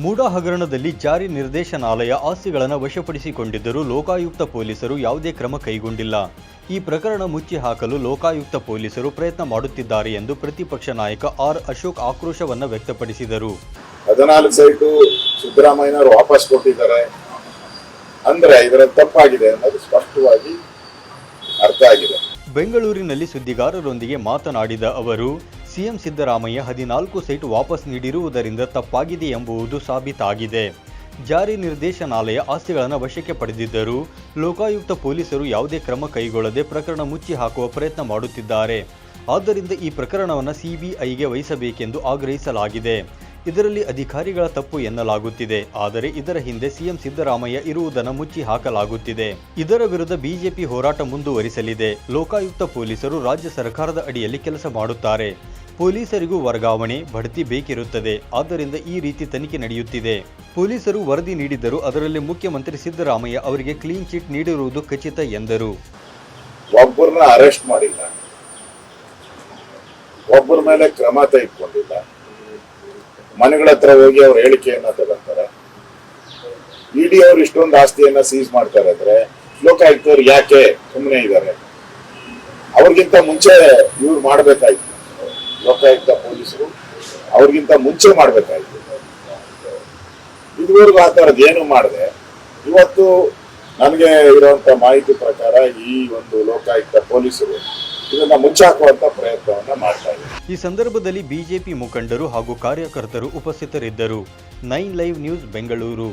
ಮೂಡಾ ಹಗರಣದಲ್ಲಿ ಜಾರಿ ನಿರ್ದೇಶನಾಲಯ ಆಸ್ತಿಗಳನ್ನು ವಶಪಡಿಸಿಕೊಂಡಿದ್ದರೂ ಲೋಕಾಯುಕ್ತ ಪೊಲೀಸರು ಯಾವುದೇ ಕ್ರಮ ಕೈಗೊಂಡಿಲ್ಲ. ಈ ಪ್ರಕರಣ ಮುಚ್ಚಿ ಹಾಕಲು ಲೋಕಾಯುಕ್ತ ಪೊಲೀಸರು ಪ್ರಯತ್ನ ಮಾಡುತ್ತಿದ್ದಾರೆ ಎಂದು ಪ್ರತಿಪಕ್ಷ ನಾಯಕ ಆರ್ ಅಶೋಕ್ ಆಕ್ರೋಶವನ್ನು ವ್ಯಕ್ತಪಡಿಸಿದರು. ಹದಿನಾಲ್ಕು ಸೈಟು ಸಿದ್ದರಾಮಯ್ಯನವರು ವಾಪಸ್ ಕೊಟ್ಟಿದ್ದಾರೆ. ಅಂದ್ರೆ ಇದರ ತಪ್ಪಾಗಿದೆ ಅನ್ನೋದು ಸ್ಪಷ್ಟವಾಗಿ ಅರ್ಥ ಆಗಿದೆ. ಬೆಂಗಳೂರಿನಲ್ಲಿ ಸುದ್ದಿಗಾರರೊಂದಿಗೆ ಮಾತನಾಡಿದ ಅವರು ಸಿಎಂ ಸಿದ್ದರಾಮಯ್ಯ ಹದಿನಾಲ್ಕು ಸೈಟ್ ವಾಪಸ್ ನೀಡಿರುವುದರಿಂದ ತಪ್ಪಾಗಿದೆ ಎಂಬುದು ಸಾಬೀತಾಗಿದೆ. ಜಾರಿ ನಿರ್ದೇಶನಾಲಯ ಆಸ್ತಿಗಳನ್ನು ವಶಕ್ಕೆ ಪಡೆದಿದ್ದರೂ ಲೋಕಾಯುಕ್ತ ಪೊಲೀಸರು ಯಾವುದೇ ಕ್ರಮ ಕೈಗೊಳ್ಳದೆ ಪ್ರಕರಣ ಮುಚ್ಚಿ ಹಾಕುವ ಪ್ರಯತ್ನ ಮಾಡುತ್ತಿದ್ದಾರೆ. ಆದ್ದರಿಂದ ಈ ಪ್ರಕರಣವನ್ನು ಸಿಬಿಐಗೆ ವಹಿಸಬೇಕೆಂದು ಆಗ್ರಹಿಸಲಾಗಿದೆ. ಇದರಲ್ಲಿ ಅಧಿಕಾರಿಗಳ ತಪ್ಪು ಎನ್ನಲಾಗುತ್ತಿದೆ. ಆದರೆ ಇದರ ಹಿಂದೆ ಸಿಎಂ ಸಿದ್ದರಾಮಯ್ಯ ಇರುವುದನ್ನು ಮುಚ್ಚಿ ಹಾಕಲಾಗುತ್ತಿದೆ. ಇದರ ವಿರುದ್ಧ ಬಿಜೆಪಿ ಹೋರಾಟ ಮುಂದುವರಿಸಲಿದೆ. ಲೋಕಾಯುಕ್ತ ಪೊಲೀಸರು ರಾಜ್ಯ ಸರ್ಕಾರದ ಅಡಿಯಲ್ಲಿ ಕೆಲಸ ಮಾಡುತ್ತಾರೆ. ಪೊಲೀಸರಿಗೂ ವರ್ಗಾವಣೆ ಬಡ್ತಿ ಬೇಕಿರುತ್ತದೆ. ಆದ್ದರಿಂದ ಈ ರೀತಿ ತನಿಖೆ ನಡೆಯುತ್ತಿದೆ. ಪೊಲೀಸರು ವರದಿ ನೀಡಿದ್ದರೂ ಅದರಲ್ಲಿ ಮುಖ್ಯಮಂತ್ರಿ ಸಿದ್ದರಾಮಯ್ಯ ಅವರಿಗೆ ಕ್ಲೀನ್ ಚಿಟ್ ನೀಡಿರುವುದು ಖಚಿತ ಎಂದರು. ಒಬ್ಬರನ್ನ ಅರೆಸ್ಟ್ ಮಾಡಿಲ್ಲ. ಒಬ್ಬರ ಮೇಲೆ ಕ್ರಮ ತೆಗೆದುಕೊಂಡಿಲ್ಲ. ಮನೆಗಳ ಹತ್ರ ಹೋಗಿ ಅವ್ರ ಹೇಳಿಕೆಯನ್ನ ತಗೊಂತಾರೆ. ಇಡಿ ಅವ್ರು ಇಷ್ಟೊಂದು ಆಸ್ತಿಯನ್ನ ಸೀಸ್ ಮಾಡ್ತಾರೆ ಅಂದ್ರೆ ಲೋಕಾಯುಕ್ತವ್ರು ಯಾಕೆ ಸುಮ್ಮನೆ ಇದ್ದಾರೆ? ಅವ್ರಿಗಿಂತ ಮುಂಚೆ ಇವ್ರು ಮಾಡ್ಬೇಕಾಯ್ತು. ಲೋಕಾಯುಕ್ತ ಪೊಲೀಸರು ಅವ್ರಿಗಿಂತ ಮುಂಚೆ ಮಾಡ್ಬೇಕಾಗಿತ್ತು ಇದುವರೆಗೂ ಆ ಥರದ್ದು ಏನು ಮಾಡಿದೆ, ಇವತ್ತು ನನಗೆ ಇರುವಂತ ಮಾಹಿತಿ ಪ್ರಕಾರ ಈ ಒಂದು ಲೋಕಾಯುಕ್ತ ಪೊಲೀಸರು ಇದನ್ನ ಮುಚ್ಚಾಕುವಂತ ಪ್ರಯತ್ನವನ್ನ ಮಾಡ್ತಾ ಇದ್ದಾರೆ. ಈ ಸಂದರ್ಭದಲ್ಲಿ ಬಿಜೆಪಿ ಮುಖಂಡರು ಹಾಗೂ ಕಾರ್ಯಕರ್ತರು ಉಪಸ್ಥಿತರಿದ್ದರು. Nine live news Bengaluru.